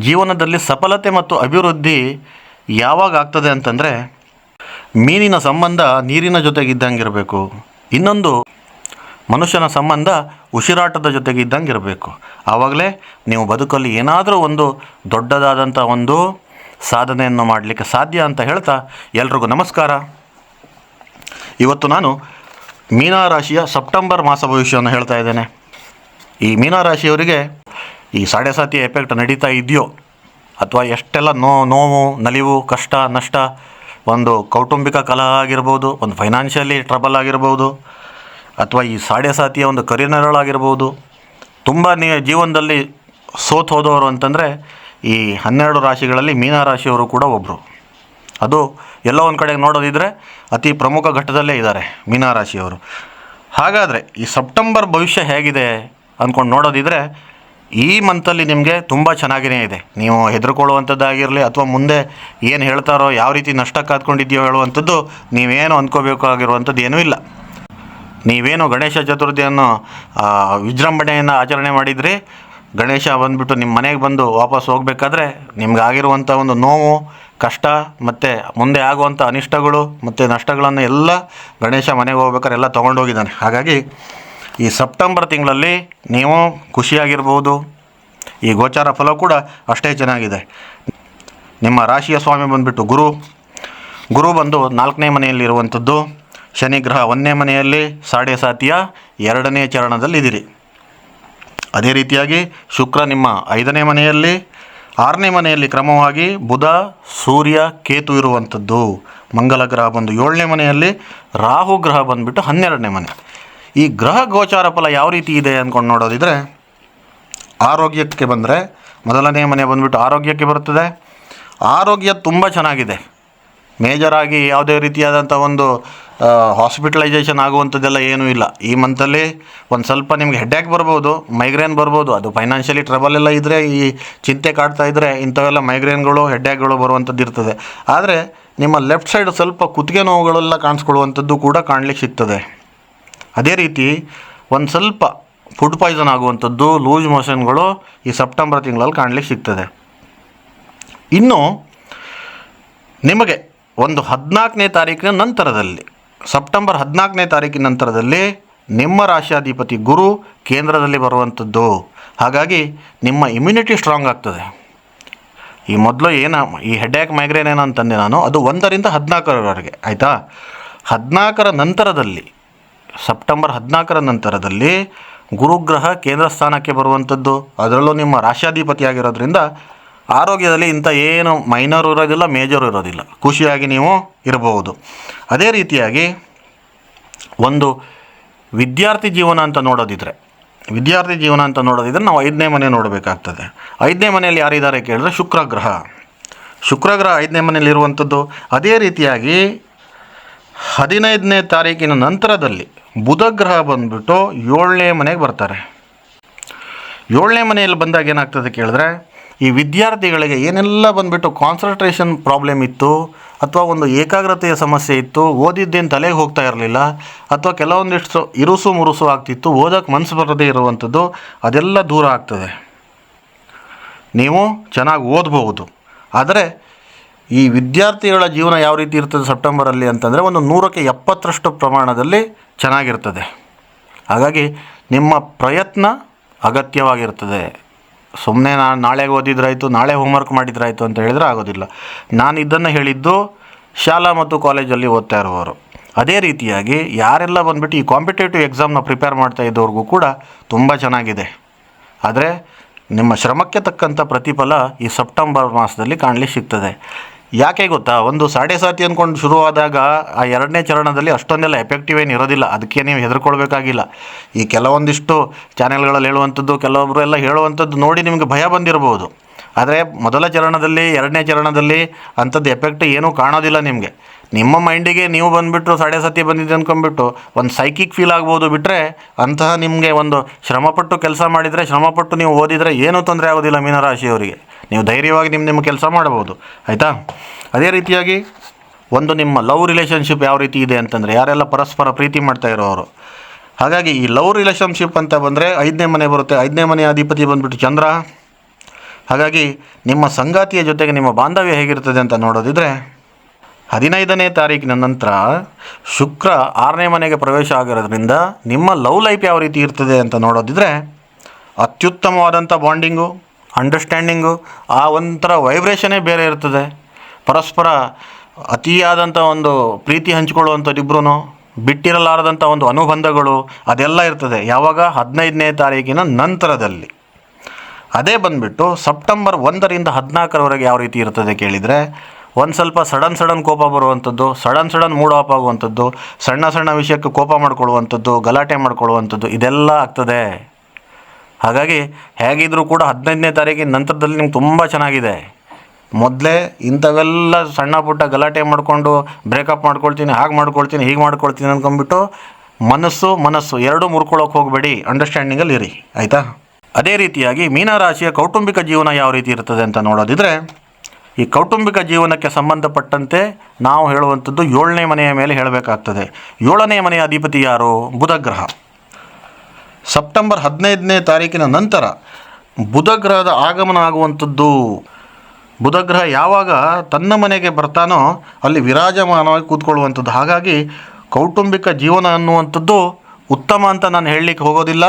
ಜೀವನದಲ್ಲಿ ಸಫಲತೆ ಮತ್ತು ಅಭಿವೃದ್ಧಿ ಯಾವಾಗ ಆಗ್ತದೆ ಅಂತಂದರೆ ಮೀನಿನ ಸಂಬಂಧ ನೀರಿನ ಜೊತೆಗಿದ್ದಂಗಿರಬೇಕು. ಇನ್ನೊಂದು ಮನುಷ್ಯನ ಸಂಬಂಧ ಉಸಿರಾಟದ ಜೊತೆಗೆ ಇದ್ದಂಗೆ ಇರಬೇಕು ಆವಾಗಲೇ ನೀವು ಬದುಕಲ್ಲಿ ಏನಾದರೂ ಒಂದು ದೊಡ್ಡದಾದಂಥ ಒಂದು ಸಾಧನೆಯನ್ನು ಮಾಡಲಿಕ್ಕೆ ಸಾಧ್ಯ ಅಂತ ಹೇಳ್ತಾ ಎಲ್ರಿಗೂ ನಮಸ್ಕಾರ. ಇವತ್ತು ನಾನು ಮೀನರಾಶಿಯ ಸೆಪ್ಟೆಂಬರ್ ಮಾಸ ಭವಿಷ್ಯವನ್ನು ಹೇಳ್ತಾ ಇದ್ದೇನೆ. ಈ ಮೀನರಾಶಿಯವರಿಗೆ ಈ ಸಾಡೆ ಸಾತಿ ಎಫೆಕ್ಟ್ ನಡೀತಾ ಇದೆಯೋ? ಅಥವಾ ಎಷ್ಟೆಲ್ಲ ನೋ, ನೋವು, ನಲಿವು, ಕಷ್ಟ, ನಷ್ಟ, ಒಂದು ಕೌಟುಂಬಿಕ ಕಲಹ ಆಗಿರ್ಬೋದು, ಒಂದು ಫೈನಾನ್ಷಿಯಲಿ ಟ್ರಬಲ್ ಆಗಿರ್ಬೋದು, ಅಥವಾ ಈ ಸಾಡೆ ಸಾತಿಯ ಒಂದು ಕರಿನೆರಳಾಗಿರ್ಬೋದು ತುಂಬ ನೀ, ಜೀವನದಲ್ಲಿ ಸೋತ್ ಹೋದವರು ಅಂತಂದರೆ ಈ ಹನ್ನೆರಡು ರಾಶಿಗಳಲ್ಲಿ ಮೀನರಾಶಿಯವರು ಕೂಡ ಒಬ್ಬರು ಅದು ಎಲ್ಲ ಒಂದು ಕಡೆಗೆ ನೋಡೋದಿದ್ರೆ ಅತಿ ಪ್ರಮುಖ ಘಟ್ಟದಲ್ಲೇ ಇದ್ದಾರೆ ಮೀನರಾಶಿಯವರು ಹಾಗಾದರೆ ಈ ಸೆಪ್ಟೆಂಬರ್ ಭವಿಷ್ಯ ಹೇಗಿದೆ ಅಂದ್ಕೊಂಡು ನೋಡೋದಿದ್ರೆ ಈ ಮಂತಲ್ಲಿ ನಿಮಗೆ ತುಂಬ ಚೆನ್ನಾಗಿಯೇ ಇದೆ. ನೀವು ಹೆದರ್ಕೊಳ್ಳುವಂಥದ್ದಾಗಿರಲಿ ಅಥವಾ ಮುಂದೆ ಏನು ಹೇಳ್ತಾರೋ ಯಾವ ರೀತಿ ನಷ್ಟ ಕಾದ್ಕೊಂಡಿದ್ಯೋ ಹೇಳುವಂಥದ್ದು ನೀವೇನು ಅಂದ್ಕೋಬೇಕಾಗಿರುವಂಥದ್ದು ಏನೂ ಇಲ್ಲ. ನೀವೇನು ಗಣೇಶ ಚತುರ್ಥಿಯನ್ನು ವಿಜೃಂಭಣೆಯನ್ನು ಆಚರಣೆ ಮಾಡಿದರೆ, ಗಣೇಶ ಬಂದುಬಿಟ್ಟು ನಿಮ್ಮ ಮನೆಗೆ ಬಂದು ವಾಪಸ್ ಹೋಗಬೇಕಾದ್ರೆ ನಿಮ್ಗೆ ಆಗಿರುವಂಥ ಒಂದು ನೋವು, ಕಷ್ಟ ಮತ್ತು ಮುಂದೆ ಆಗುವಂಥ ಅನಿಷ್ಟಗಳು ಮತ್ತು ನಷ್ಟಗಳನ್ನು ಎಲ್ಲ ಗಣೇಶ ಮನೆಗೆ ಹೋಗ್ಬೇಕಾದ್ರೆ ಎಲ್ಲ ತೊಗೊಂಡೋಗಿದ್ದಾನೆ. ಹಾಗಾಗಿ ಈ ಸೆಪ್ಟೆಂಬರ್ ತಿಂಗಳಲ್ಲಿ ನೀವು ಖುಷಿಯಾಗಿರ್ಬೋದು. ಈ ಗೋಚಾರ ಫಲ ಕೂಡ ಅಷ್ಟೇ ಚೆನ್ನಾಗಿದೆ. ನಿಮ್ಮ ರಾಶಿಯ ಸ್ವಾಮಿ ಬಂದುಬಿಟ್ಟು ಗುರು. ಗುರು ಬಂದು ನಾಲ್ಕನೇ ಮನೆಯಲ್ಲಿರುವಂಥದ್ದು ಶನಿ ಗ್ರಹ ಒಂದನೇ ಮನೆಯಲ್ಲಿ, ಸಾಡೆ ಸಾತಿಯ ಎರಡನೇ ಚರಣದಲ್ಲಿ ಇದ್ದೀರಿ. ಅದೇ ರೀತಿಯಾಗಿ ಶುಕ್ರ ನಿಮ್ಮ ಐದನೇ ಮನೆಯಲ್ಲಿ, ಆರನೇ ಮನೆಯಲ್ಲಿ ಕ್ರಮವಾಗಿ ಬುಧ, ಸೂರ್ಯ, ಕೇತು ಇರುವಂಥದ್ದು. ಮಂಗಲ ಗ್ರಹ ಬಂದು ಏಳನೇ ಮನೆಯಲ್ಲಿ, ರಾಹು ಗ್ರಹ ಬಂದುಬಿಟ್ಟು ಹನ್ನೆರಡನೇ ಮನೆ. ಈ ಗ್ರಹ ಗೋಚಾರ ಫಲ ಯಾವ ರೀತಿ ಇದೆ ಅಂದ್ಕೊಂಡು ನೋಡೋದಿದ್ರೆ, ಆರೋಗ್ಯಕ್ಕೆ ಬಂದರೆ, ಮೊದಲನೇ ಮನೆ ಬಂದುಬಿಟ್ಟು ಆರೋಗ್ಯಕ್ಕೆ ಬರುತ್ತದೆ. ಆರೋಗ್ಯ ತುಂಬ ಚೆನ್ನಾಗಿದೆ. ಮೇಜರಾಗಿ ಯಾವುದೇ ರೀತಿಯಾದಂಥ ಒಂದು ಹಾಸ್ಪಿಟಲೈಸೇಷನ್ ಆಗುವಂಥದ್ದೆಲ್ಲ ಏನೂ ಇಲ್ಲ. ಈ ಮಂತಲ್ಲಿ ಒಂದು ಸ್ವಲ್ಪ ನಿಮ್ಗೆ ಹೆಡ್ಯಾಕ್ ಬರ್ಬೋದು ಮೈಗ್ರೇನ್ ಬರ್ಬೋದು, ಅದು ಫೈನಾನ್ಷಿಯಲಿ ಟ್ರಬಲ್ ಎಲ್ಲ ಇದ್ದರೆ ಈ ಚಿಂತೆ ಕಾಡ್ತಾ ಇದ್ದರೆ ಇಂಥವೆಲ್ಲ ಮೈಗ್ರೇನ್ಗಳು ಹೆಡ್ಯಾಕ್ಗಳು ಬರುವಂಥದ್ದು ಇರ್ತದೆ. ಆದರೆ, ನಿಮ್ಮ ಲೆಫ್ಟ್ ಸೈಡ್ ಸ್ವಲ್ಪ ಕುತ್ತಿಗೆ ನೋವುಗಳೆಲ್ಲ ಕಾಣಿಸ್ಕೊಳ್ಳುವಂಥದ್ದು ಕೂಡ ಕಾಣಲಿಕ್ಕೆ ಸಿಗ್ತದೆ. ಅದೇ ರೀತಿ ಒಂದು ಸ್ವಲ್ಪ ಫುಡ್ ಪಾಯ್ಸನ್ ಆಗುವಂಥದ್ದು ಲೂಸ್ ಮೋಷನ್ಗಳು ಈ ಸೆಪ್ಟೆಂಬರ್ ತಿಂಗಳಲ್ಲಿ ಕಾಣಲಿಕ್ಕೆ ಸಿಗ್ತದೆ. ಇನ್ನು ನಿಮಗೆ ಒಂದು ಹದಿನಾಲ್ಕನೇ ತಾರೀಕಿನ ನಂತರದಲ್ಲಿ ಸೆಪ್ಟೆಂಬರ್ ಹದಿನಾಲ್ಕನೇ ತಾರೀಕಿನ ನಂತರದಲ್ಲಿ ನಿಮ್ಮ ರಾಶಿಯಾಧಿಪತಿ ಗುರು ಕೇಂದ್ರದಲ್ಲಿ ಬರುವಂಥದ್ದು. ಹಾಗಾಗಿ ನಿಮ್ಮ ಇಮ್ಯುನಿಟಿ ಸ್ಟ್ರಾಂಗ್ ಆಗ್ತದೆ. ಈ ಮೊದಲು ಏನು, ಈ ಹೆಡ್ಯಾಕ್ ಮೈಗ್ರೇನ್ ಏನೋ ಅಂತಂದೆ ನಾನು, ಅದು ಒಂದರಿಂದ ಹದಿನಾಲ್ಕರವರೆಗೆ, ಆಯಿತಾ? ಹದಿನಾಲ್ಕರ ನಂತರದಲ್ಲಿ ಸೆಪ್ಟೆಂಬರ್ ಹದಿನಾಲ್ಕರ ನಂತರದಲ್ಲಿ ಗುರುಗ್ರಹ ಕೇಂದ್ರ ಸ್ಥಾನಕ್ಕೆ ಬರುವಂಥದ್ದು. ಅದರಲ್ಲೂ ನಿಮ್ಮ ರಾಷ್ಟ್ರಾಧಿಪತಿಯಾಗಿರೋದ್ರಿಂದ ಆರೋಗ್ಯದಲ್ಲಿ ಇಂಥ ಏನು ಮೈನರ್ ಇರೋದಿಲ್ಲ ಮೇಜರ್ ಇರೋದಿಲ್ಲ. ಖುಷಿಯಾಗಿ ನೀವು ಇರಬಹುದು. ಅದೇ ರೀತಿಯಾಗಿ ಒಂದು ವಿದ್ಯಾರ್ಥಿ ಜೀವನ ಅಂತ ನೋಡೋದಿದ್ರೆ, ವಿದ್ಯಾರ್ಥಿ ಜೀವನ ಅಂತ ನೋಡೋದಿದ್ರೆ ನಾವು ಐದನೇ ಮನೆ ನೋಡಬೇಕಾಗ್ತದೆ. ಐದನೇ ಮನೆಯಲ್ಲಿ ಯಾರಿದ್ದಾರೆ ಕೇಳಿದ್ರೆ ಶುಕ್ರಗ್ರಹ. ಶುಕ್ರಗ್ರಹ ಶುಕ್ರ ಗ್ರಹ ಐದನೇ ಮನೆಯಲ್ಲಿ ಇರುವಂಥದ್ದು ಅದೇ ರೀತಿಯಾಗಿ ಹದಿನೈದನೇ ತಾರೀಕಿನ ನಂತರದಲ್ಲಿ ಬುಧಗ್ರಹ ಬಂದ್ಬಿಟ್ಟು ಬಂದುಬಿಟ್ಟು ಏಳನೇ ಮನೆಗೆ ಬರ್ತಾರೆ. ಏಳನೇ ಮನೆಯಲ್ಲಿ ಬಂದಾಗ ಏನಾಗ್ತದೆ ಕೇಳಿದ್ರೆ, ಈ ವಿದ್ಯಾರ್ಥಿಗಳಿಗೆ ಏನೆಲ್ಲ ಬಂದುಬಿಟ್ಟು ಕಾನ್ಸಂಟ್ರೇಷನ್ ಪ್ರಾಬ್ಲಮ್ ಇತ್ತು, ಅಥವಾ ಒಂದು ಏಕಾಗ್ರತೆಯ ಸಮಸ್ಯೆ ಇತ್ತು, ಓದಿದ್ದೇನು ತಲೆಗೆ ಹೋಗ್ತಾ ಇರಲಿಲ್ಲ, ಅಥವಾ ಕೆಲವೊಂದಿಷ್ಟು ಇರುಸು ಮುರುಸು ಆಗ್ತಿತ್ತು ಓದೋಕ್ಕೆ ಮನಸ್ಸು ಬರದೇ ಇರುವಂಥದ್ದು, ಅದೆಲ್ಲ ದೂರ ಆಗ್ತದೆ. ನೀವು ಚೆನ್ನಾಗಿ ಓದಬಹುದು. ಆದರೆ ಈ ವಿದ್ಯಾರ್ಥಿಗಳ ಜೀವನ ಯಾವ ರೀತಿ ಇರ್ತದೆ ಸೆಪ್ಟೆಂಬರಲ್ಲಿ ಅಂತಂದರೆ ಒಂದು ನೂರಕ್ಕೆ ಎಪ್ಪತ್ತರಷ್ಟು ಪ್ರಮಾಣದಲ್ಲಿ ಚೆನ್ನಾಗಿರ್ತದೆ. ಹಾಗಾಗಿ ನಿಮ್ಮ ಪ್ರಯತ್ನ ಅಗತ್ಯವಾಗಿರ್ತದೆ. ಸುಮ್ಮನೆ ನಾನು ನಾಳೆ ಓದಿದ್ರಾಯಿತು, ನಾಳೆ ಹೋಮ್ವರ್ಕ್ ಮಾಡಿದ್ರಾಯಿತು ಅಂತ ಹೇಳಿದರೆ ಆಗೋದಿಲ್ಲ. ನಾನು ಇದನ್ನು ಹೇಳಿದ್ದು ಶಾಲಾ ಮತ್ತು ಕಾಲೇಜಲ್ಲಿ ಓದ್ತಾ ಇರುವವರು. ಅದೇ ರೀತಿಯಾಗಿ ಯಾರೆಲ್ಲ ಬಂದುಬಿಟ್ಟು ಈ ಕಾಂಪಿಟೇಟಿವ್ ಎಕ್ಸಾಮ್ನ ಪ್ರಿಪೇರ್ ಮಾಡ್ತಾ ಇದ್ದವ್ರಿಗೂ ಕೂಡ ತುಂಬ ಚೆನ್ನಾಗಿದೆ. ಆದರೆ ನಿಮ್ಮ ಶ್ರಮಕ್ಕೆ ತಕ್ಕಂಥ ಪ್ರತಿಫಲ ಈ ಸೆಪ್ಟೆಂಬರ್ ಮಾಸದಲ್ಲಿ ಕಾಣಲಿಕ್ಕೆ ಸಿಗ್ತದೆ. ಯಾಕೆ ಗೊತ್ತಾ? ಒಂದು ಸಾಡೆ ಸಾತಿ ಅಂದ್ಕೊಂಡು ಶುರುವಾದಾಗ ಆ ಎರಡನೇ ಚರಣದಲ್ಲಿ ಅಷ್ಟೊಂದೆಲ್ಲ ಎಫೆಕ್ಟಿವ್ ಏನು ಇರೋದಿಲ್ಲ. ಅದಕ್ಕೆ ನೀವು ಹೆದರ್ಕೊಳ್ಬೇಕಾಗಿಲ್ಲ. ಈ ಕೆಲವೊಂದಿಷ್ಟು ಚಾನೆಲ್ಗಳಲ್ಲಿ ಹೇಳುವಂಥದ್ದು ಕೆಲವೊಬ್ಬರು ಎಲ್ಲ ಹೇಳುವಂಥದ್ದು ನೋಡಿ ನಿಮಗೆ ಭಯ ಬಂದಿರಬಹುದು. ಆದರೆ ಮೊದಲ ಚರಣದಲ್ಲಿ, ಎರಡನೇ ಚರಣದಲ್ಲಿ ಅಂಥದ್ದು ಎಫೆಕ್ಟ್ ಏನೂ ಕಾಣೋದಿಲ್ಲ ನಿಮಗೆ. ನಿಮ್ಮ ಮೈಂಡಿಗೆ ನೀವು ಬಂದುಬಿಟ್ಟು ಸಾಡೆ ಸತಿ ಬಂದಿದೆ ಅಂದ್ಕೊಂಡ್ಬಿಟ್ಟು ಒಂದು ಸೈಕಿಕ್ ಫೀಲ್ ಆಗ್ಬೋದು ಬಿಟ್ಟರೆ ಅಂತಹ ನಿಮಗೆ ಒಂದು ಶ್ರಮಪಟ್ಟು ಕೆಲಸ ಮಾಡಿದರೆ, ಶ್ರಮಪಟ್ಟು ನೀವು ಓದಿದರೆ ಏನೂ ತೊಂದರೆ ಆಗೋದಿಲ್ಲ ಮೀನರಾಶಿಯವರಿಗೆ. ನೀವು ಧೈರ್ಯವಾಗಿ ನಿಮ್ಮ ನಿಮ್ಮ ಕೆಲಸ ಮಾಡ್ಬೋದು. ಆಯಿತಾ? ಅದೇ ರೀತಿಯಾಗಿ ಒಂದು ನಿಮ್ಮ ಲವ್ ರಿಲೇಷನ್ಶಿಪ್ ಯಾವ ರೀತಿ ಇದೆ ಅಂತಂದರೆ ಯಾರೆಲ್ಲ ಪರಸ್ಪರ ಪ್ರೀತಿ ಮಾಡ್ತಾ ಇರೋರು ಹಾಗಾಗಿ ಈ ಲವ್ ರಿಲೇಷನ್ಶಿಪ್ ಅಂತ ಬಂದರೆ ಐದನೇ ಮನೆ ಬರುತ್ತೆ. ಐದನೇ ಮನೆ ಅಧಿಪತಿ ಬಂದ್ಬಿಟ್ಟು ಚಂದ್ರ. ಹಾಗಾಗಿ ನಿಮ್ಮ ಸಂಗಾತಿಯ ಜೊತೆಗೆ ನಿಮ್ಮ ಬಾಂಧವ್ಯ ಹೇಗಿರ್ತದೆ ಅಂತ ನೋಡೋದಿದ್ರೆ ಹದಿನೈದನೇ ತಾರೀಕಿನ ನಂತರ ಶುಕ್ರ ಆರನೇ ಮನೆಗೆ ಪ್ರವೇಶ ಆಗಿರೋದ್ರಿಂದ ನಿಮ್ಮ ಲವ್ ಲೈಫ್ ಯಾವ ರೀತಿ ಇರ್ತದೆ ಅಂತ ನೋಡೋದಿದ್ರೆ ಅತ್ಯುತ್ತಮವಾದಂಥ ಬಾಂಡಿಂಗು ಅಂಡರ್ಸ್ಟ್ಯಾಂಡಿಂಗು ಆ ಒಂಥರ ವೈಬ್ರೇಷನೇ ಬೇರೆ ಇರ್ತದೆ. ಪರಸ್ಪರ ಅತಿಯಾದಂಥ ಒಂದು ಪ್ರೀತಿ ಹಂಚ್ಕೊಳ್ಳುವಂಥದ್ದು ಇಬ್ಬರೂ ಬಿಟ್ಟಿರಲಾರದಂಥ ಒಂದು ಅನುಬಂಧಗಳು, ಅದೆಲ್ಲ ಇರ್ತದೆ. ಯಾವಾಗ? ಹದಿನೈದನೇ ತಾರೀಕಿನ ನಂತರದಲ್ಲಿ. ಅದೇ ಬಂದುಬಿಟ್ಟು ಸೆಪ್ಟೆಂಬರ್ ಒಂದರಿಂದ ಹದಿನಾಲ್ಕರವರೆಗೆ ಯಾವ ರೀತಿ ಇರ್ತದೆ ಕೇಳಿದರೆ ಒಂದು ಸ್ವಲ್ಪ ಸಡನ್ ಸಡನ್ ಕೋಪ ಬರುವಂಥದ್ದು, ಸಡನ್ ಸಡನ್ ಮೂಡ್ ಆಫ್ ಆಗುವಂಥದ್ದು, ಸಣ್ಣ ಸಣ್ಣ ವಿಷಯಕ್ಕೆ ಕೋಪ ಮಾಡ್ಕೊಳ್ಳುವಂಥದ್ದು, ಗಲಾಟೆ ಮಾಡ್ಕೊಳ್ಳುವಂಥದ್ದು, ಇದೆಲ್ಲ ಆಗ್ತದೆ. ಹಾಗಾಗಿ ಹೇಗಿದ್ರೂ ಕೂಡ ಹದಿನೈದನೇ ತಾರೀಕಿನ ನಂತರದಲ್ಲಿ ನಿಮ್ಗೆ ತುಂಬ ಚೆನ್ನಾಗಿದೆ. ಮೊದಲೇ ಇಂಥವೆಲ್ಲ ಸಣ್ಣ ಪುಟ್ಟ ಗಲಾಟೆ ಮಾಡಿಕೊಂಡು ಬ್ರೇಕಪ್ ಮಾಡ್ಕೊಳ್ತೀನಿ, ಹಾಗೆ ಮಾಡ್ಕೊಳ್ತೀನಿ, ಹೀಗೆ ಮಾಡ್ಕೊಳ್ತೀನಿ ಅಂದ್ಕೊಂಡ್ಬಿಟ್ಟು ಮನಸ್ಸು ಮನಸ್ಸು ಎರಡೂ ಮುರ್ಕೊಳ್ಳೋಕೆ ಹೋಗಬೇಡಿ ಅಂಡರ್ಸ್ಟ್ಯಾಂಡಿಂಗಲ್ಲಿ ಇರಿ, ಆಯಿತಾ? ಅದೇ ರೀತಿಯಾಗಿ ಮೀನರಾಶಿಯ ಕೌಟುಂಬಿಕ ಜೀವನ ಯಾವ ರೀತಿ ಇರ್ತದೆ ಅಂತ ನೋಡೋದಿದ್ರೆ ಈ ಕೌಟುಂಬಿಕ ಜೀವನಕ್ಕೆ ಸಂಬಂಧಪಟ್ಟಂತೆ ನಾವು ಹೇಳುವಂಥದ್ದು ಏಳನೇ ಮನೆಯ ಮೇಲೆ ಹೇಳಬೇಕಾಗ್ತದೆ. ಏಳನೇ ಮನೆಯ ಅಧಿಪತಿ ಯಾರು? ಬುಧಗ್ರಹ. ಸೆಪ್ಟೆಂಬರ್ ಹದಿನೈದನೇ ತಾರೀಕಿನ ನಂತರ ಬುಧಗ್ರಹದ ಆಗಮನ ಆಗುವಂಥದ್ದು ಬುಧಗ್ರಹ ಯಾವಾಗ ತನ್ನ ಮನೆಗೆ ಬರ್ತಾನೋ ಅಲ್ಲಿ ವಿರಾಜಮಾನವಾಗಿ ಕೂತ್ಕೊಳ್ಳುವಂಥದ್ದು. ಹಾಗಾಗಿ ಕೌಟುಂಬಿಕ ಜೀವನ ಅನ್ನುವಂಥದ್ದು ಉತ್ತಮ ಅಂತ ನಾನು ಹೇಳಲಿಕ್ಕೆ ಹೋಗೋದಿಲ್ಲ.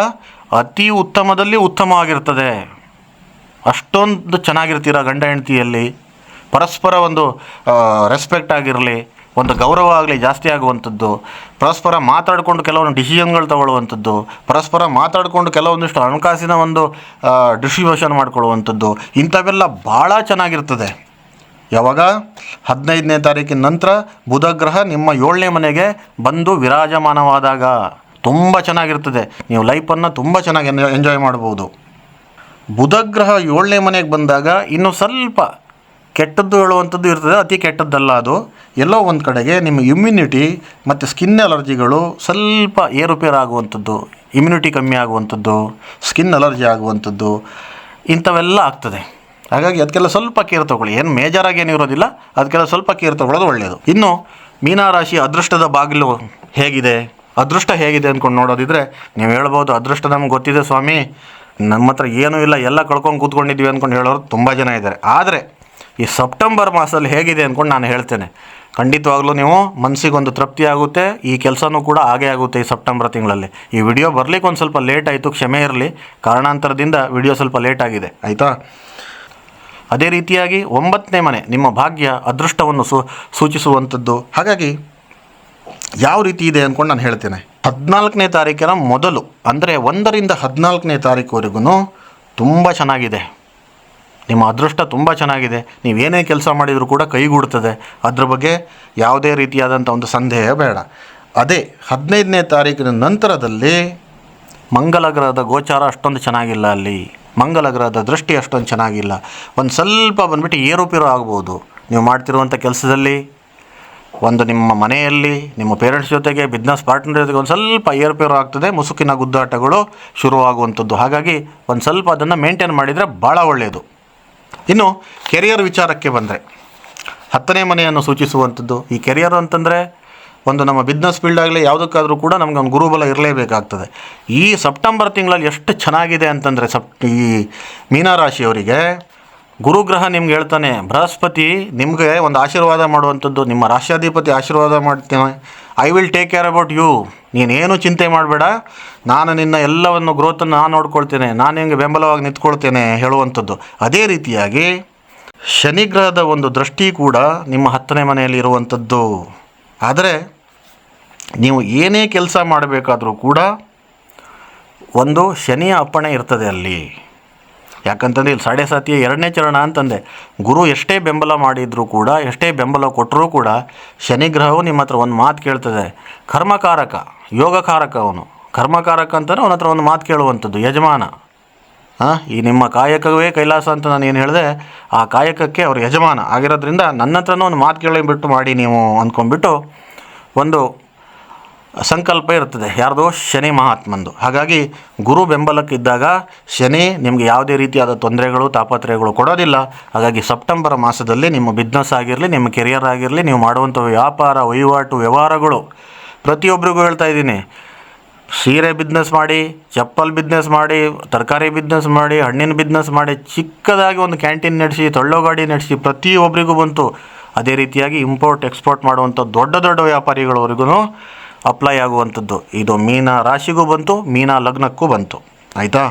ಅತಿ ಉತ್ತಮದಲ್ಲಿ ಉತ್ತಮವಾಗಿರ್ತದೆ. ಅಷ್ಟೊಂದು ಚೆನ್ನಾಗಿರ್ತೀರ ಗಂಡ ಹೆಂಡತಿಯಲ್ಲಿ? ಪರಸ್ಪರ ಒಂದು ರೆಸ್ಪೆಕ್ಟ್ ಆಗಿರಲಿ, ಒಂದು ಗೌರವ ಆಗಲಿ ಜಾಸ್ತಿ ಆಗುವಂಥದ್ದು, ಪರಸ್ಪರ ಮಾತಾಡಿಕೊಂಡು ಕೆಲವೊಂದು ಡಿಸಿಷನ್ಗಳು ತಗೊಳ್ಳುವಂಥದ್ದು, ಪರಸ್ಪರ ಮಾತಾಡಿಕೊಂಡು ಕೆಲವೊಂದಿಷ್ಟು ಹಣಕಾಸಿನ ಒಂದು ಡಿಸ್ಟ್ರಿಬ್ಯೂಷನ್ ಮಾಡಿಕೊಳ್ಳುವಂಥದ್ದು, ಇಂಥವೆಲ್ಲ ಭಾಳ ಚೆನ್ನಾಗಿರ್ತದೆ. ಯಾವಾಗ? ಹದಿನೈದನೇ ತಾರೀಕಿನ ನಂತರ ಬುಧಗ್ರಹ ನಿಮ್ಮ ಏಳನೇ ಮನೆಗೆ ಬಂದು ವಿರಾಜಮಾನವಾದಾಗ. ತುಂಬ ಚೆನ್ನಾಗಿರ್ತದೆ. ನೀವು ಲೈಫನ್ನು ತುಂಬ ಚೆನ್ನಾಗಿ ಎಂಜಾಯ್ ಮಾಡ್ಬೋದು. ಬುಧಗ್ರಹ ಏಳನೇ ಮನೆಗೆ ಬಂದಾಗ ಇನ್ನು ಸ್ವಲ್ಪ ಕೆಟ್ಟದ್ದು ಹೇಳುವಂಥದ್ದು ಇರ್ತದೆ, ಅತಿ ಕೆಟ್ಟದ್ದಲ್ಲ ಅದು. ಎಲ್ಲೋ ಒಂದು ಕಡೆಗೆ ನಿಮ್ಮ ಇಮ್ಯುನಿಟಿ ಮತ್ತು ಸ್ಕಿನ್ ಅಲರ್ಜಿಗಳು ಸ್ವಲ್ಪ ಏರುಪೇರು ಆಗುವಂಥದ್ದು ಇಮ್ಯುನಿಟಿ ಕಮ್ಮಿ ಆಗುವಂಥದ್ದು ಸ್ಕಿನ್ ಅಲರ್ಜಿ ಆಗುವಂಥದ್ದು, ಇಂಥವೆಲ್ಲ ಆಗ್ತದೆ. ಹಾಗಾಗಿ ಅದಕ್ಕೆಲ್ಲ ಸ್ವಲ್ಪ ಕೇರ್ ತೊಗೊಳ್ಳಿ. ಏನು ಮೇಜರಾಗಿ ಏನು ಇರೋದಿಲ್ಲ, ಅದಕ್ಕೆಲ್ಲ ಸ್ವಲ್ಪ ಕೇರ್ ತೊಗೊಳ್ಳೋದು ಒಳ್ಳೆಯದು ಇನ್ನು ಮೀನಾರಾಶಿ ಅದೃಷ್ಟದ ಬಾಗಿಲು ಹೇಗಿದೆ? ಅದೃಷ್ಟ ಹೇಗಿದೆ ಅಂದ್ಕೊಂಡು ನೋಡೋದಿದ್ರೆ ನೀವು ಹೇಳ್ಬೋದು, ಅದೃಷ್ಟ ನಮ್ಗೆ ಗೊತ್ತಿದೆ ಸ್ವಾಮಿ. ನಮ್ಮ ಹತ್ರ ಏನೂ ಇಲ್ಲ, ಎಲ್ಲ ಕಳ್ಕೊಂಡು ಕೂತ್ಕೊಂಡಿದ್ವಿ ಅಂದ್ಕೊಂಡು ಹೇಳೋರು ತುಂಬ ಜನ ಇದ್ದಾರೆ. ಆದರೆ ಈ ಸೆಪ್ಟೆಂಬರ್ ಮಾಸದಲ್ಲಿ ಹೇಗಿದೆ ಅಂದ್ಕೊಂಡು ನಾನು ಹೇಳ್ತೇನೆ. ಖಂಡಿತವಾಗ್ಲೂ ನೀವು ಮನಸ್ಸಿಗೊಂದು ತೃಪ್ತಿ ಆಗುತ್ತೆ, ಈ ಕೆಲಸನೂ ಕೂಡ ಹಾಗೆ ಆಗುತ್ತೆ ಈ ಸೆಪ್ಟೆಂಬರ್ ತಿಂಗಳಲ್ಲಿ. ಈ ವಿಡಿಯೋ ಬರಲಿಕ್ಕೆ ಒಂದು ಸ್ವಲ್ಪ ಲೇಟ್ ಆಯಿತು, ಕ್ಷಮೆ ಇರಲಿ. ಕಾರಣಾಂತರದಿಂದ ವಿಡಿಯೋ ಸ್ವಲ್ಪ ಲೇಟ್ ಆಗಿದೆ, ಆಯಿತಾ? ಅದೇ ರೀತಿಯಾಗಿ ಒಂಬತ್ತನೇ ಮನೆ, ನಿಮ್ಮ ಭಾಗ್ಯ ಅದೃಷ್ಟವನ್ನು ಸೂ, ಸೂಚಿಸುವಂಥದ್ದು. ಹಾಗಾಗಿ ಯಾವ ರೀತಿ ಇದೆ ಅಂದ್ಕೊಂಡು ನಾನು ಹೇಳ್ತೇನೆ. ಹದಿನಾಲ್ಕನೇ ತಾರೀಕಿನ ಮೊದಲು, ಅಂದರೆ ಒಂದರಿಂದ ಹದಿನಾಲ್ಕನೇ ತಾರೀಕುವರೆಗೂ ತುಂಬ ಚೆನ್ನಾಗಿದೆ. ನಿಮ್ಮ ಅದೃಷ್ಟ ತುಂಬ ಚೆನ್ನಾಗಿದೆ. ನೀವೇನೇ ಕೆಲಸ ಮಾಡಿದರೂ ಕೂಡ ಕೈಗೂಡ್ತದೆ. ಅದ್ರ ಬಗ್ಗೆ ಯಾವುದೇ ರೀತಿಯಾದಂಥ ಒಂದು ಸಂದೇಹ ಬೇಡ. ಅದೇ ಹದಿನೈದನೇ ತಾರೀಕಿನ ನಂತರದಲ್ಲಿ ಮಂಗಲ ಗ್ರಹದ ಗೋಚಾರ ಅಷ್ಟೊಂದು ಚೆನ್ನಾಗಿಲ್ಲ ಅಲ್ಲಿ. ಮಂಗಲ ಗ್ರಹದ ದೃಷ್ಟಿ ಅಷ್ಟೊಂದು ಚೆನ್ನಾಗಿಲ್ಲ. ಒಂದು ಸ್ವಲ್ಪ ಬಂದುಬಿಟ್ಟು ಏರುಪೇರು ಆಗ್ಬೋದು. ನೀವು ಮಾಡ್ತಿರುವಂಥ ಕೆಲಸದಲ್ಲಿ, ಒಂದು ನಿಮ್ಮ ಮನೆಯಲ್ಲಿ, ನಿಮ್ಮ ಪೇರೆಂಟ್ಸ್ ಜೊತೆಗೆ ಬಿಸ್ನೆಸ್ ಪಾರ್ಟ್ನರ್ ಜೊತೆಗೆ ಒಂದು ಸ್ವಲ್ಪ ಏರುಪೇರು ಆಗ್ತದೆ. ಮುಸುಕಿನ ಗುದ್ದಾಟಗಳು ಶುರುವಾಗುವಂಥದ್ದು. ಹಾಗಾಗಿ ಒಂದು ಸ್ವಲ್ಪ ಅದನ್ನು ಮೇಂಟೈನ್ ಮಾಡಿದರೆ ಭಾಳ ಒಳ್ಳೆಯದು ಇನ್ನು ಕೆರಿಯರ್ ವಿಚಾರಕ್ಕೆ ಬಂದರೆ, ಹತ್ತನೇ ಮನೆಯನ್ನು ಸೂಚಿಸುವಂಥದ್ದು, ಈ ಕೆರಿಯರ್ ಅಂತಂದರೆ ಒಂದು ನಮ್ಮ ಬಿಸ್ನೆಸ್ ಫೀಲ್ಡ್ ಆಗಲಿ ಯಾವುದಕ್ಕಾದರೂ ಕೂಡ ನಮಗೆ ಒಂದು ಗುರುಬಲ ಇರಲೇಬೇಕಾಗ್ತದೆ. ಈ ಸೆಪ್ಟೆಂಬರ್ ತಿಂಗಳಲ್ಲಿ ಎಷ್ಟು ಚೆನ್ನಾಗಿದೆ ಅಂತಂದರೆ ಸಪ್ ಈ ಮೀನರಾಶಿಯವರಿಗೆ ಗುರುಗ್ರಹ ನಿಮ್ಗೆ ಹೇಳ್ತಾನೆ, ಬೃಹಸ್ಪತಿ, ನಿಮಗೆ ಒಂದು ಆಶೀರ್ವಾದ ಮಾಡುವಂಥದ್ದು, ನಿಮ್ಮ ರಾಷ್ಟ್ರಾಧಿಪತಿ ಆಶೀರ್ವಾದ ಮಾಡ್ತೇನೆ. I will take care about you ನೀನೇನು ಚಿಂತೆ ಮಾಡಬೇಡ. ನಾನು ನಿನ್ನ ಎಲ್ಲವನ್ನು ಗ್ರೋತನ್ನು ನಾನು ನೋಡ್ಕೊಳ್ತೇನೆ. ನಾನು ಹೆಂಗೆ ಬೆಂಬಲವಾಗಿ ನಿಂತ್ಕೊಳ್ತೇನೆ, ಹೇಳುವಂಥದ್ದು. ಅದೇ ರೀತಿಯಾಗಿ ಶನಿಗ್ರಹದ ಒಂದು ದೃಷ್ಟಿ ಕೂಡ ನಿಮ್ಮ ಹತ್ತನೇ ಮನೆಯಲ್ಲಿ ಇರುವಂಥದ್ದು. ಆದರೆ, ನೀವು ಏನೇ ಕೆಲಸ ಮಾಡಬೇಕಾದರೂ ಕೂಡ ಒಂದು ಶನಿಯ ಅಪ್ಪಣೆ ಇರ್ತದೆ ಅಲ್ಲಿ. ಯಾಕಂತಂದ್ರೆ ಇಲ್ಲಿ ಸಾಡೆ ಸಾತಿಯ ಎರಡನೇ ಚರಣ ಅಂತಂದೆ. ಗುರು ಎಷ್ಟೇ ಬೆಂಬಲ ಮಾಡಿದರೂ ಕೂಡ, ಎಷ್ಟೇ ಬೆಂಬಲ ಕೊಟ್ಟರೂ ಕೂಡ ಶನಿಗ್ರಹವು ನಿಮ್ಮ ಹತ್ರ ಒಂದು ಮಾತು ಕೇಳ್ತದೆ. ಕರ್ಮಕಾರಕ, ಯೋಗಕಾರಕ ಅವನು. ಕರ್ಮಕಾರಕ ಅಂತಂದರೆ ಅವನ ಹತ್ರ ಒಂದು ಮಾತು ಕೇಳುವಂಥದ್ದು, ಯಜಮಾನ. ಹಾಂ ಈ ನಿಮ್ಮ ಕಾಯಕವೇ ಕೈಲಾಸ ಅಂತ ನಾನು ಏನು ಹೇಳಿದೆ, ಆ ಕಾಯಕಕ್ಕೆ ಅವ್ರ ಯಜಮಾನ. ಆಗಿರೋದ್ರಿಂದ ನನ್ನ ಹತ್ರನೂ ಒಂದು ಮಾತು ಕೇಳಿಬಿಟ್ಟು ಮಾಡಿ ನೀವು ಅಂದ್ಕೊಂಡ್ಬಿಟ್ಟು ಒಂದು ಸಂಕಲ್ಪ ಇರ್ತದೆ ಯಾರ್ದೋ ಶನಿ ಮಹಾತ್ಮಂದು. ಹಾಗಾಗಿ ಗುರು ಬೆಂಬಲಕ್ಕಿದ್ದಾಗ ಶನಿ ನಿಮಗೆ ಯಾವುದೇ ರೀತಿಯಾದ ತೊಂದರೆಗಳು, ತಾಪತ್ರಯಗಳು ಕೊಡೋದಿಲ್ಲ. ಹಾಗಾಗಿ ಸೆಪ್ಟೆಂಬರ್ ಮಾಸದಲ್ಲಿ ನಿಮ್ಮ ಬಿಸ್ನೆಸ್ ಆಗಿರಲಿ, ನಿಮ್ಮ ಕೆರಿಯರ್ ಆಗಿರಲಿ, ನೀವು ಮಾಡುವಂಥ ವ್ಯಾಪಾರ, ವಹಿವಾಟು, ವ್ಯವಹಾರಗಳು. ಪ್ರತಿಯೊಬ್ಬರಿಗೂ ಹೇಳ್ತಾ ಇದ್ದೀನಿ. ಸೀರೆ ಬಿಸ್ನೆಸ್ ಮಾಡಿ, ಚಪ್ಪಲ್ ಬಿಸ್ನೆಸ್ ಮಾಡಿ, ತರಕಾರಿ ಬಿಸ್ನೆಸ್ ಮಾಡಿ, ಹಣ್ಣಿನ ಬಿಸ್ನೆಸ್ ಮಾಡಿ, ಚಿಕ್ಕದಾಗಿ ಒಂದು ಕ್ಯಾಂಟೀನ್ ನಡೆಸಿ, ತಳ್ಳೋ ಗಾಡಿ ನಡೆಸಿ ಪ್ರತಿಯೊಬ್ಬರಿಗೂ ಬಂತು. ಅದೇ ರೀತಿಯಾಗಿ ಇಂಪೋರ್ಟ್, ಎಕ್ಸ್ಪೋರ್ಟ್ ಮಾಡುವಂಥ ದೊಡ್ಡ ದೊಡ್ಡ ವ್ಯಾಪಾರಿಗಳವರೆಗೂ ಅಪ್ಲೈ ಆಗುವಂಥದ್ದು. ಇದು ಮೀನ ರಾಶಿಗೂ ಬಂತು, ಮೀನ ಲಗ್ನಕ್ಕೂ ಬಂತು. ಆಯಿತಾ?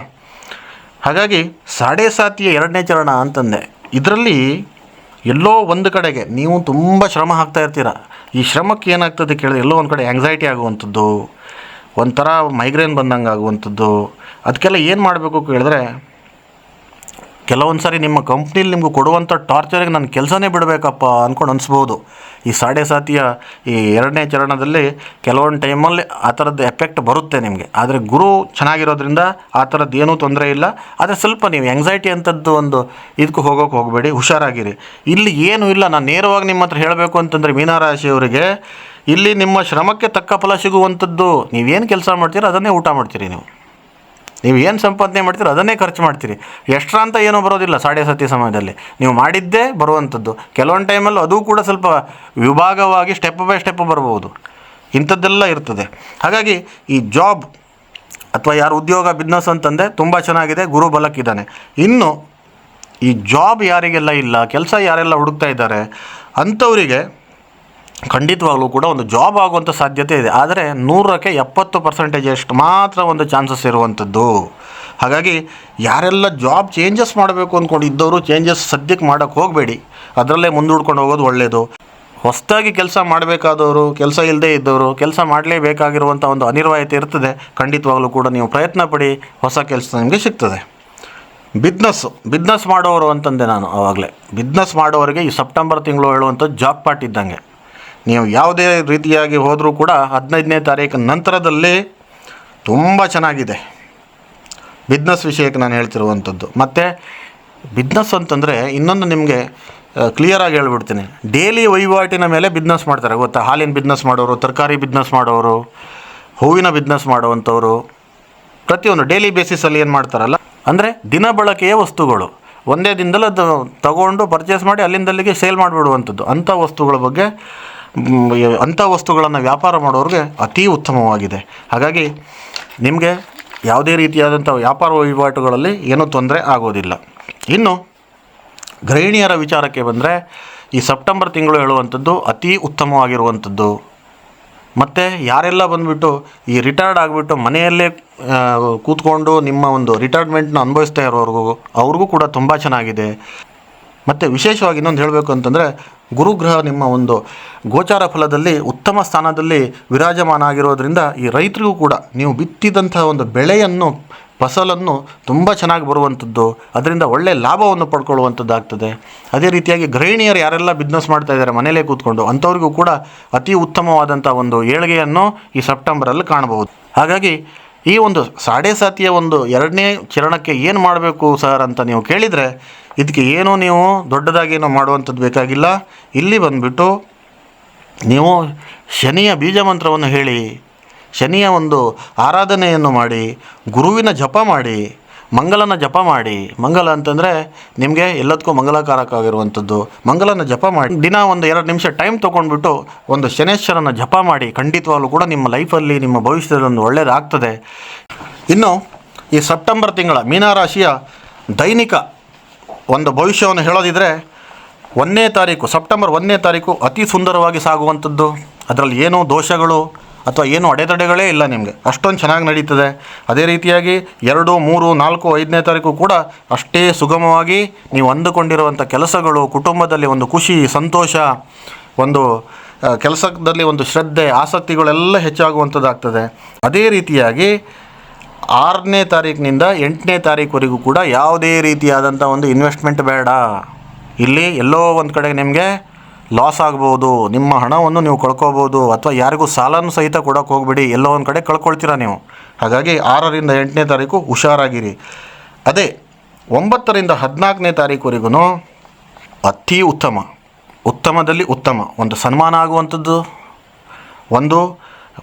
ಹಾಗಾಗಿ ಸಾಡೆ ಸಾತಿಯ ಎರಡನೇ ಚರಣ ಅಂತಂದೆ. ಇದರಲ್ಲಿ ಎಲ್ಲೋ ಒಂದು ಕಡೆಗೆ ನೀವು ತುಂಬ ಶ್ರಮ ಹಾಕ್ತಾ ಇರ್ತೀರ. ಈ ಶ್ರಮಕ್ಕೆ ಏನಾಗ್ತದೆ ಕೇಳಿದ್ರೆ ಎಲ್ಲೋ ಒಂದು ಕಡೆ ಆ್ಯಂಗ್ಸೈಟಿ ಆಗುವಂಥದ್ದು, ಒಂಥರ ಮೈಗ್ರೇನ್ ಬಂದಂಗೆ ಆಗುವಂಥದ್ದು ಅದಕ್ಕೆಲ್ಲ ಏನು ಮಾಡಬೇಕು ಕೇಳಿದ್ರೆ ಕೆಲವೊಂದು ಸಾರಿ ನಿಮ್ಮ ಕಂಪ್ನಿಲಿ ನಿಮ್ಗೆ ಕೊಡುವಂಥ ಟಾರ್ಚರಿಗೆ ನನ್ನ ಕೆಲಸನೇ ಬಿಡಬೇಕಪ್ಪ ಅಂದ್ಕೊಂಡು ಅನಿಸ್ಬೋದು. ಈ ಸಾಡೆ ಸಾತಿಯ ಈ ಎರಡನೇ ಚರಣದಲ್ಲಿ ಕೆಲವೊಂದು ಟೈಮಲ್ಲಿ ಆ ಥರದ್ದು ಎಫೆಕ್ಟ್ ಬರುತ್ತೆ ನಿಮಗೆ. ಆದರೆ ಗುರು ಚೆನ್ನಾಗಿರೋದ್ರಿಂದ ಆ ಥರದ್ದು ಏನೂ ತೊಂದರೆ ಇಲ್ಲ. ಆದರೆ ಸ್ವಲ್ಪ ನೀವು ಎಂಗ್ಸೈಟಿ ಅಂಥದ್ದು ಒಂದು ಇದಕ್ಕೆ ಹೋಗೋಕೆ ಹೋಗಬೇಡಿ, ಹುಷಾರಾಗಿರಿ. ಇಲ್ಲಿ ಏನೂ ಇಲ್ಲ. ನಾನು ನೇರವಾಗಿ ನಿಮ್ಮ ಹತ್ರ ಹೇಳಬೇಕು ಅಂತಂದರೆ ಮೀನರಾಶಿಯವರಿಗೆ ಇಲ್ಲಿ ನಿಮ್ಮ ಶ್ರಮಕ್ಕೆ ತಕ್ಕ ಫಲ ಸಿಗುವಂಥದ್ದು ನೀವೇನು ಕೆಲಸ ಮಾಡ್ತೀರೋ, ಅದನ್ನೇ ಊಟ ಮಾಡ್ತೀರಿ ನೀವು. ನೀವು ಏನು ಸಂಪಾದನೆ ಮಾಡ್ತೀರೋ ಅದನ್ನೇ ಖರ್ಚು ಮಾಡ್ತೀರಿ. ಎಕ್ಸ್ಟ್ರಾ ಅಂತ ಏನೂ ಬರೋದಿಲ್ಲ ಸಾಡೆ ಸತಿ ಸಮಯದಲ್ಲಿ. ನೀವು ಮಾಡಿದ್ದೇ ಬರುವಂಥದ್ದು. ಕೆಲವೊಂದು ಟೈಮಲ್ಲಿ ಅದು ಕೂಡ ಸ್ವಲ್ಪ ವಿಭಾಗವಾಗಿ ಸ್ಟೆಪ್ ಬೈ ಸ್ಟೆಪ್ ಬರ್ಬೋದು. ಇಂಥದ್ದೆಲ್ಲ ಇರ್ತದೆ. ಹಾಗಾಗಿ ಈ ಜಾಬ್ ಅಥವಾ ಯಾರು ಉದ್ಯೋಗ, ಬಿಸ್ನೆಸ್ ಅಂತಂದರೆ ತುಂಬ ಚೆನ್ನಾಗಿದೆ, ಗುರು ಬಲಕ್ಕಿದ್ದಾನೆ ಇನ್ನು ಈ ಜಾಬ್ ಯಾರಿಗೆಲ್ಲ ಇಲ್ಲ, ಕೆಲಸ ಯಾರೆಲ್ಲ ಹುಡುಕ್ತಾ ಇದ್ದಾರೆ, ಅಂಥವರಿಗೆ ಖಂಡಿತವಾಗ್ಲೂ ಕೂಡ ಒಂದು ಜಾಬ್ ಆಗುವಂಥ ಸಾಧ್ಯತೆ ಇದೆ. ಆದರೆ ನೂರಕ್ಕೆ ಎಪ್ಪತ್ತು ಪರ್ಸೆಂಟೇಜ್ ಅಷ್ಟು ಮಾತ್ರ ಒಂದು ಚಾನ್ಸಸ್ ಇರುವಂಥದ್ದು ಹಾಗಾಗಿ ಯಾರೆಲ್ಲ ಜಾಬ್ ಚೇಂಜಸ್ ಮಾಡಬೇಕು ಅಂದ್ಕೊಂಡಿದ್ದವರು ಚೇಂಜಸ್ ಸದ್ಯಕ್ಕೆ ಮಾಡೋಕ್ಕೆ ಹೋಗಬೇಡಿ. ಅದರಲ್ಲೇ ಮುಂದೂಡ್ಕೊಂಡು ಹೋಗೋದು ಒಳ್ಳೆಯದು ಹೊಸದಾಗಿ ಕೆಲಸ ಮಾಡಬೇಕಾದವರು, ಕೆಲಸ ಇಲ್ಲದೇ ಇದ್ದವರು, ಕೆಲಸ ಮಾಡಲೇಬೇಕಾಗಿರುವಂಥ ಒಂದು ಅನಿರ್ವಾಯತೆ ಇರ್ತದೆ. ಖಂಡಿತವಾಗಲೂ ಕೂಡ ನೀವು ಪ್ರಯತ್ನ ಪಡಿ, ಹೊಸ ಕೆಲಸ ನಿಮಗೆ ಸಿಗ್ತದೆ. ಬಿಸ್ನೆಸ್ಸು ಬಿಸ್ನೆಸ್ ಮಾಡೋರು ಅಂತಂದೆ ನಾನು ಆವಾಗಲೇ. ಬಿಸ್ನೆಸ್ ಮಾಡೋರಿಗೆ ಈ ಸೆಪ್ಟೆಂಬರ್ ತಿಂಗಳು ಹೇಳುವಂಥ ಜಾಬ್ ಪಾರ್ಟ್ ಇದ್ದಂಗೆ. ನೀವು ಯಾವುದೇ ರೀತಿಯಾಗಿ ಹೋದರೂ ಕೂಡ ಹದಿನೈದನೇ ತಾರೀಕು ನಂತರದಲ್ಲಿ ತುಂಬ ಚೆನ್ನಾಗಿದೆ. ಬಿಸ್ನೆಸ್ ವಿಷಯಕ್ಕೆ ನಾನು ಹೇಳ್ತಿರುವಂಥದ್ದು. ಮತ್ತು ಬಿಸ್ನೆಸ್ ಅಂತಂದರೆ ಇನ್ನೊಂದು ನಿಮಗೆ ಕ್ಲಿಯರಾಗಿ ಹೇಳ್ಬಿಡ್ತೀನಿ. ಡೈಲಿ ವಹಿವಾಟಿನ ಮೇಲೆ ಬಿಸ್ನೆಸ್ ಮಾಡ್ತಾರೆ. ಗೊತ್ತಾ? ಹಾಲಿನ ಬಿಸ್ನೆಸ್ ಮಾಡೋರು, ತರಕಾರಿ ಬಿಸ್ನೆಸ್ ಮಾಡೋರು, ಹೂವಿನ ಬಿಸ್ನೆಸ್ ಮಾಡುವಂಥವ್ರು. ಪ್ರತಿಯೊಂದು ಡೈಲಿ ಬೇಸಿಸಲ್ಲಿ ಏನು ಮಾಡ್ತಾರಲ್ಲ? ಅಂದರೆ ದಿನ ಬಳಕೆಯ ವಸ್ತುಗಳು. ಒಂದೇ ದಿನದಲ್ಲಿ ಅದು ತಗೊಂಡು ಪರ್ಚೇಸ್ ಮಾಡಿ ಅಲ್ಲಿಂದಲ್ಲಿಗೆ ಸೇಲ್ ಮಾಡಿಬಿಡುವಂಥದ್ದು. ಅಂಥ ವಸ್ತುಗಳ ಬಗ್ಗೆ ಅಂಥ ವಸ್ತುಗಳನ್ನು ವ್ಯಾಪಾರ ಮಾಡೋರಿಗೆ ಅತೀ ಉತ್ತಮವಾಗಿದೆ. ಹಾಗಾಗಿ ನಿಮಗೆ ಯಾವುದೇ ರೀತಿಯಾದಂಥ ವ್ಯಾಪಾರ ವಹಿವಾಟುಗಳಲ್ಲಿ ಏನೂ ತೊಂದರೆ ಆಗೋದಿಲ್ಲ. ಇನ್ನು ಗೃಹಿಣಿಯರ ವಿಚಾರಕ್ಕೆ ಬಂದರೆ ಈ ಸೆಪ್ಟೆಂಬರ್ ತಿಂಗಳು ಹೇಳುವಂಥದ್ದು ಅತೀ ಉತ್ತಮವಾಗಿರುವಂಥದ್ದು. ಮತ್ತು ಯಾರೆಲ್ಲ ಬಂದುಬಿಟ್ಟು ಈ ರಿಟೈರ್ಡ್ ಆಗಿಬಿಟ್ಟು ಮನೆಯಲ್ಲೇ ಕೂತ್ಕೊಂಡು ನಿಮ್ಮ ಒಂದು ರಿಟೈರ್ಮೆಂಟ್ನ ಅನುಭವಿಸ್ತಾ ಇರೋರಿಗೂ ಅವ್ರಿಗೂ ಕೂಡ ತುಂಬ ಚೆನ್ನಾಗಿದೆ. ಮತ್ತು ವಿಶೇಷವಾಗಿ ಇನ್ನೊಂದು ಹೇಳಬೇಕು ಅಂತಂದರೆ ಗುರುಗ್ರಹ ನಿಮ್ಮ ಒಂದು ಗೋಚಾರ ಫಲದಲ್ಲಿ ಉತ್ತಮ ಸ್ಥಾನದಲ್ಲಿ ವಿರಾಜಮಾನ ಆಗಿರೋದ್ರಿಂದ ಈ ರೈತರಿಗೂ ಕೂಡ ನೀವು ಬಿತ್ತಿದಂತಹ ಒಂದು ಬೆಳೆಯನ್ನು, ಫಸಲನ್ನು ತುಂಬ ಚೆನ್ನಾಗಿ ಬರುವಂಥದ್ದು, ಅದರಿಂದ ಒಳ್ಳೆಯ ಲಾಭವನ್ನು ಪಡ್ಕೊಳ್ಳುವಂಥದ್ದಾಗ್ತದೆ. ಅದೇ ರೀತಿಯಾಗಿ ಗೃಹಿಣಿಯರು ಯಾರೆಲ್ಲ ಬಿಸ್ನೆಸ್ ಮಾಡ್ತಾ ಇದ್ದಾರೆ, ಮನೆಯಲ್ಲೇ ಕೂತ್ಕೊಂಡು ಅಂಥವ್ರಿಗೂ ಕೂಡ ಅತಿ ಉತ್ತಮವಾದಂಥ ಒಂದು ಏಳಿಗೆಯನ್ನು ಈ ಸೆಪ್ಟೆಂಬರಲ್ಲಿ ಕಾಣಬಹುದು. ಹಾಗಾಗಿ ಈ ಒಂದು ಸಾಡೆ ಸಾತಿಯ ಒಂದು ಎರಡನೇ ಚರಣಕ್ಕೆ ಏನು ಮಾಡಬೇಕು ಸರ್ ಅಂತ ನೀವು ಕೇಳಿದರೆ ಇದಕ್ಕೆ ಏನೂ ನೀವು ದೊಡ್ಡದಾಗೇನೋ ಮಾಡುವಂಥದ್ದು ಬೇಕಾಗಿಲ್ಲ. ಇಲ್ಲಿ ಬಂದುಬಿಟ್ಟು ನೀವು ಶನಿಯ ಬೀಜ ಮಂತ್ರವನ್ನು ಹೇಳಿ, ಶನಿಯ ಒಂದು ಆರಾಧನೆಯನ್ನು ಮಾಡಿ, ಗುರುವಿನ ಜಪ ಮಾಡಿ, ಮಂಗಲನ ಜಪ ಮಾಡಿ. ಮಂಗಲ ಅಂತಂದರೆ ನಿಮಗೆ ಎಲ್ಲದಕ್ಕೂ ಮಂಗಲಕಾರಕವಾಗಿರುವಂಥದ್ದು ಮಂಗಲನ ಜಪ ಮಾಡಿ. ದಿನ ಒಂದು ಎರಡು ನಿಮಿಷ ಟೈಮ್ ತೊಗೊಂಡ್ಬಿಟ್ಟು ಒಂದು ಶನೇಶ್ವರನ ಜಪ ಮಾಡಿ. ಖಂಡಿತವಾಗಲೂ ಕೂಡ ನಿಮ್ಮ ಲೈಫಲ್ಲಿ, ನಿಮ್ಮ ಭವಿಷ್ಯದಲ್ಲಿ ಒಂದು ಒಳ್ಳೆಯದಾಗ್ತದೆ ಇನ್ನು ಈ ಸೆಪ್ಟೆಂಬರ್ ತಿಂಗಳ ಮೀನರಾಶಿಯ ದೈನಿಕ ಒಂದು ಭವಿಷ್ಯವನ್ನು ಹೇಳೋದಿದ್ರೆ ಒಂದನೇ ತಾರೀಕು, ಸೆಪ್ಟೆಂಬರ್ ಒಂದನೇ ತಾರೀಕು ಅತಿ ಸುಂದರವಾಗಿ ಸಾಗುವಂಥದ್ದು. ಅದರಲ್ಲಿ ಏನೋ ದೋಷಗಳು ಅಥವಾ ಏನು ಅಡೆತಡೆಗಳೇ ಇಲ್ಲ ನಿಮಗೆ. ಅಷ್ಟೊಂದು ಚೆನ್ನಾಗಿ ನಡೀತದೆ. ಅದೇ ರೀತಿಯಾಗಿ ಎರಡು, ಮೂರು, ನಾಲ್ಕು, ಐದನೇ ತಾರೀಕು ಕೂಡ ಅಷ್ಟೇ ಸುಗಮವಾಗಿ ನೀವು ಅಂದುಕೊಂಡಿರುವಂಥ ಕೆಲಸಗಳು, ಕುಟುಂಬದಲ್ಲಿ ಒಂದು ಖುಷಿ, ಸಂತೋಷ, ಒಂದು ಕೆಲಸದಲ್ಲಿ ಒಂದು ಶ್ರದ್ಧೆ, ಆಸಕ್ತಿಗಳೆಲ್ಲ ಹೆಚ್ಚಾಗುವಂಥದ್ದಾಗ್ತದೆ. ಅದೇ ರೀತಿಯಾಗಿ ಆರನೇ ತಾರೀಕಿನಿಂದ ಎಂಟನೇ ತಾರೀಕುವರೆಗೂ ಕೂಡ ಯಾವುದೇ ರೀತಿಯಾದಂಥ ಒಂದು ಇನ್ವೆಸ್ಟ್ಮೆಂಟ್ ಬೇಡ. ಇಲ್ಲಿ ಎಲ್ಲೋ ಒಂದು ಕಡೆ ನಿಮಗೆ ಲಾಸ್ ಆಗ್ಬೋದು, ನಿಮ್ಮ ಹಣವನ್ನು ನೀವು ಕಳ್ಕೊಬೋದು, ಅಥವಾ ಯಾರಿಗೂ ಸಾಲನೂ ಸಹಿತ ಕೊಡೋಕೆ ಹೋಗಬೇಡಿ, ಎಲ್ಲೋ ಒಂದು ಕಡೆ ಕಳ್ಕೊಳ್ತೀರಾ ನೀವು? ಹಾಗಾಗಿ ಆರರಿಂದ ಎಂಟನೇ ತಾರೀಕು ಹುಷಾರಾಗಿರಿ. ಅದೇ, ಒಂಬತ್ತರಿಂದ ಹದಿನಾಲ್ಕನೇ ತಾರೀಕುವರೆಗೂ ಅತಿ ಉತ್ತಮ, ಉತ್ತಮದಲ್ಲಿ ಉತ್ತಮ, ಒಂದು ಸನ್ಮಾನ ಆಗುವಂಥದ್ದು. ಒಂದು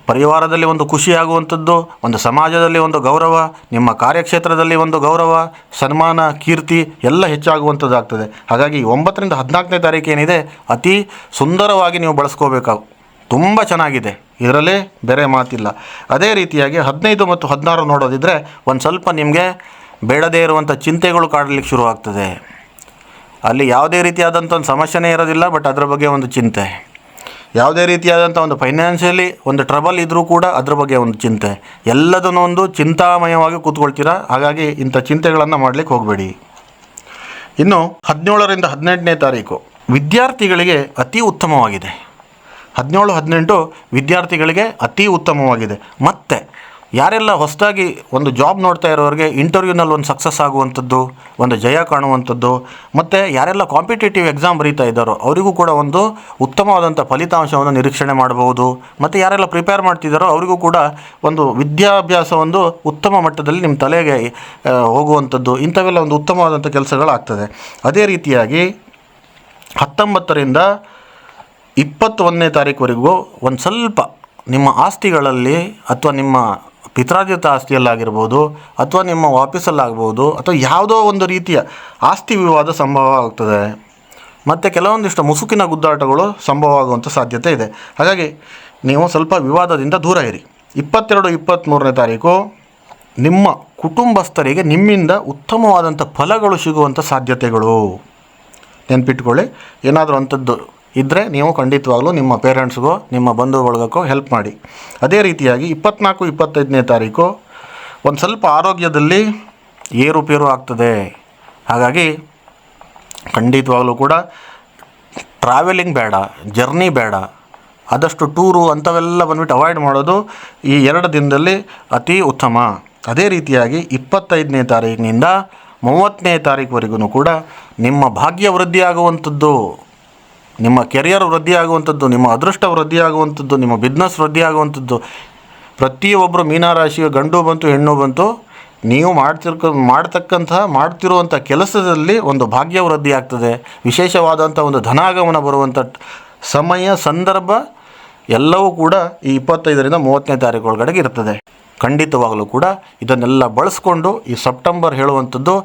ಪರಿವಾರದಲ್ಲಿ ಒಂದು ಖುಷಿಯಾಗುವಂಥದ್ದು, ಒಂದು ಸಮಾಜದಲ್ಲಿ ಒಂದು ಗೌರವ, ನಿಮ್ಮ ಕಾರ್ಯಕ್ಷೇತ್ರದಲ್ಲಿ ಒಂದು ಗೌರವ, ಸನ್ಮಾನ, ಕೀರ್ತಿ ಎಲ್ಲ ಹೆಚ್ಚಾಗುವಂಥದ್ದಾಗ್ತದೆ. ಹಾಗಾಗಿ ಒಂಬತ್ತರಿಂದ ಹದಿನಾಲ್ಕನೇ ತಾರೀಕು ಏನಿದೆ, ಅತಿ ಸುಂದರವಾಗಿ ನೀವು ಬಳಸ್ಕೋಬೇಕು ತುಂಬ ಚೆನ್ನಾಗಿದೆ. ಇದರಲ್ಲಿ ಬೇರೆ ಮಾತಿಲ್ಲ. ಅದೇ ರೀತಿಯಾಗಿ ಹದಿನೈದು ಮತ್ತು ಹದಿನಾರು ನೋಡೋದಿದ್ರೆ ಒಂದು ಸ್ವಲ್ಪ ನಿಮಗೆ ಬೇಡದೇ ಇರುವಂಥ ಚಿಂತೆಗಳು ಕಾಡಲಿಕ್ಕೆ ಶುರುವಾಗ್ತದೆ. ಅಲ್ಲಿ ಯಾವುದೇ ರೀತಿಯಾದಂಥ ಒಂದು ಸಮಸ್ಯೆನೇ ಇರೋದಿಲ್ಲ, ಬಟ್ ಅದರ ಬಗ್ಗೆ ಒಂದು ಚಿಂತೆ. ಯಾವುದೇ ರೀತಿಯಾದಂಥ ಒಂದು ಫೈನಾನ್ಷಿಯಲಿ ಒಂದು ಟ್ರಬಲ್ ಇದ್ದರೂ ಕೂಡ ಅದ್ರ ಬಗ್ಗೆ ಒಂದು ಚಿಂತೆ. ಎಲ್ಲದನ್ನೂ ಒಂದು ಚಿಂತಾಮಯವಾಗಿ ಕೂತ್ಕೊಳ್ತೀರಾ? ಹಾಗಾಗಿ ಇಂಥ ಚಿಂತೆಗಳನ್ನು ಮಾಡಲಿಕ್ಕೆ ಹೋಗಬೇಡಿ. ಇನ್ನು ಹದಿನೇಳರಿಂದ ಹದಿನೆಂಟನೇ ತಾರೀಕು ವಿದ್ಯಾರ್ಥಿಗಳಿಗೆ ಅತಿ ಉತ್ತಮವಾಗಿದೆ. ಹದಿನೇಳು, ಹದಿನೆಂಟು ವಿದ್ಯಾರ್ಥಿಗಳಿಗೆ ಅತಿ ಉತ್ತಮವಾಗಿದೆ. ಮತ್ತು ಯಾರೆಲ್ಲ ಹೊಸದಾಗಿ ಒಂದು ಜಾಬ್ ನೋಡ್ತಾ ಇರೋರಿಗೆ ಇಂಟರ್ವ್ಯೂನಲ್ಲಿ ಒಂದು ಸಕ್ಸಸ್ ಆಗುವಂಥದ್ದು, ಒಂದು ಜಯ ಕಾಣುವಂಥದ್ದು, ಮತ್ತು ಯಾರೆಲ್ಲ ಕಾಂಪಿಟೇಟಿವ್ ಎಕ್ಸಾಮ್ ಬರೀತಾ ಇದ್ದಾರೋ, ಅವರಿಗೂ ಕೂಡ ಒಂದು ಉತ್ತಮವಾದಂಥ ಫಲಿತಾಂಶವನ್ನು ನಿರೀಕ್ಷಣೆ ಮಾಡಬಹುದು. ಮತ್ತು ಯಾರೆಲ್ಲ ಪ್ರಿಪೇರ್ ಮಾಡ್ತಿದ್ದಾರೋ, ಅವರಿಗೂ ಕೂಡ ಒಂದು ವಿದ್ಯಾಭ್ಯಾಸ ಒಂದು ಉತ್ತಮ ಮಟ್ಟದಲ್ಲಿ ನಿಮ್ಮ ತಲೆಗೆ ಹೋಗುವಂಥದ್ದು, ಇಂಥವೆಲ್ಲ ಒಂದು ಉತ್ತಮವಾದಂಥ ಕೆಲಸಗಳಾಗ್ತದೆ. ಅದೇ ರೀತಿಯಾಗಿ ಹತ್ತೊಂಬತ್ತರಿಂದ ಇಪ್ಪತ್ತೊಂದನೇ ತಾರೀಕುವರೆಗೂ ಒಂದು ಸ್ವಲ್ಪ ನಿಮ್ಮ ಆಸ್ತಿಗಳಲ್ಲಿ ಅಥವಾ ನಿಮ್ಮ ಪಿತ್ರಾರ್ಜಿತ ಆಸ್ತಿಯಲ್ಲಾಗಿರ್ಬೋದು ಅಥವಾ ನಿಮ್ಮ ಆಫೀಸಲ್ಲಾಗ್ಬೋದು ಅಥವಾ ಯಾವುದೋ ಒಂದು ರೀತಿಯ ಆಸ್ತಿ ವಿವಾದ ಸಂಭವ ಆಗ್ತದೆ ಮತ್ತು ಕೆಲವೊಂದಿಷ್ಟು ಮುಸುಕಿನ ಗುದ್ದಾಟಗಳು ಸಂಭವ ಆಗುವಂಥ ಸಾಧ್ಯತೆ ಇದೆ. ಹಾಗಾಗಿ ನೀವು ಸ್ವಲ್ಪ ವಿವಾದದಿಂದ ದೂರ ಇರಿ. ಇಪ್ಪತ್ತೆರಡು, ಇಪ್ಪತ್ತ್ಮೂರನೇ ತಾರೀಕು ನಿಮ್ಮ ಕುಟುಂಬಸ್ಥರಿಗೆ ನಿಮ್ಮಿಂದ ಉತ್ತಮವಾದಂಥ ಫಲಗಳು ಸಿಗುವಂಥ ಸಾಧ್ಯತೆಗಳು. ನೆನ್ಪಿಟ್ಕೊಳ್ಳಿ. ಏನಾದರೂ ಅಂಥದ್ದು ಇದ್ದರೆ ನೀವು ಖಂಡಿತವಾಗ್ಲೂ ನಿಮ್ಮ ಪೇರೆಂಟ್ಸ್ಗೋ, ನಿಮ್ಮ ಬಂಧು ಬಳಗಕ್ಕೋ ಹೆಲ್ಪ್ ಮಾಡಿ. ಅದೇ ರೀತಿಯಾಗಿ ಇಪ್ಪತ್ನಾಲ್ಕು, ಇಪ್ಪತ್ತೈದನೇ ತಾರೀಕು ಒಂದು ಸ್ವಲ್ಪ ಆರೋಗ್ಯದಲ್ಲಿ ಏರುಪೇರು ಆಗ್ತದೆ. ಹಾಗಾಗಿ ಖಂಡಿತವಾಗ್ಲೂ ಕೂಡ ಟ್ರಾವೆಲಿಂಗ್ ಬೇಡ ಜರ್ನಿ ಬೇಡ. ಆದಷ್ಟು ಟೂರು ಅಂಥವೆಲ್ಲ ಬಂದ್ಬಿಟ್ಟು ಅವಾಯ್ಡ್ ಮಾಡೋದು ಈ ಎರಡು ದಿನದಲ್ಲಿ ಅತಿ ಉತ್ತಮ. ಅದೇ ರೀತಿಯಾಗಿ ಇಪ್ಪತ್ತೈದನೇ ತಾರೀಕಿನಿಂದ ಮೂವತ್ತನೇ ತಾರೀಕುವರೆಗೂ ಕೂಡ ನಿಮ್ಮ ಭಾಗ್ಯ ವೃದ್ಧಿಯಾಗುವಂಥದ್ದು. ನಿಮ್ಮ ಕೆರಿಯರ್ ವೃದ್ಧಿಯಾಗುವಂಥದ್ದು, ನಿಮ್ಮ ಅದೃಷ್ಟ ವೃದ್ಧಿಯಾಗುವಂಥದ್ದು, ನಿಮ್ಮ ಬಿಸ್ನೆಸ್ ವೃದ್ಧಿಯಾಗುವಂಥದ್ದು, ಪ್ರತಿಯೊಬ್ಬರು ಮೀನರಾಶಿಯ ಗಂಡು ಬಂತು, ಹೆಣ್ಣು ಬಂತು, ನೀವು ಮಾಡ್ತಿರ್ಕ ಮಾಡ್ತಕ್ಕಂತಹ ಮಾಡ್ತಿರುವಂಥ ಕೆಲಸದಲ್ಲಿ ಒಂದು ಭಾಗ್ಯ ವೃದ್ಧಿ ಆಗ್ತದೆ. ವಿಶೇಷವಾದಂಥ ಒಂದು ಧನಾಗಮನ ಬರುವಂಥ ಸಮಯ, ಸಂದರ್ಭ ಎಲ್ಲವೂ ಕೂಡ ಈ ಇಪ್ಪತ್ತೈದರಿಂದ ಮೂವತ್ತನೇ ತಾರೀಕು ಒಳಗಡೆಗೆ ಇರ್ತದೆ. ಖಂಡಿತವಾಗಲೂ ಕೂಡ ಇದನ್ನೆಲ್ಲ ಬಳಸ್ಕೊಂಡು ಈ ಸೆಪ್ಟೆಂಬರ್ ಹೇಳುವಂಥದ್ದು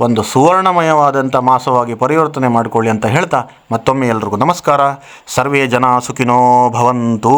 ಒಂದು ಸುವರ್ಣಮಯವಾದಂಥ ಮಾಸವಾಗಿ ಪರಿವರ್ತನೆ ಮಾಡಿಕೊಳ್ಳಿ ಅಂತ ಹೇಳ್ತಾ ಮತ್ತೊಮ್ಮೆ ಎಲ್ರಿಗೂ ನಮಸ್ಕಾರ. ಸರ್ವೇ ಜನ ಸುಖಿನೋ ಭವಂತು.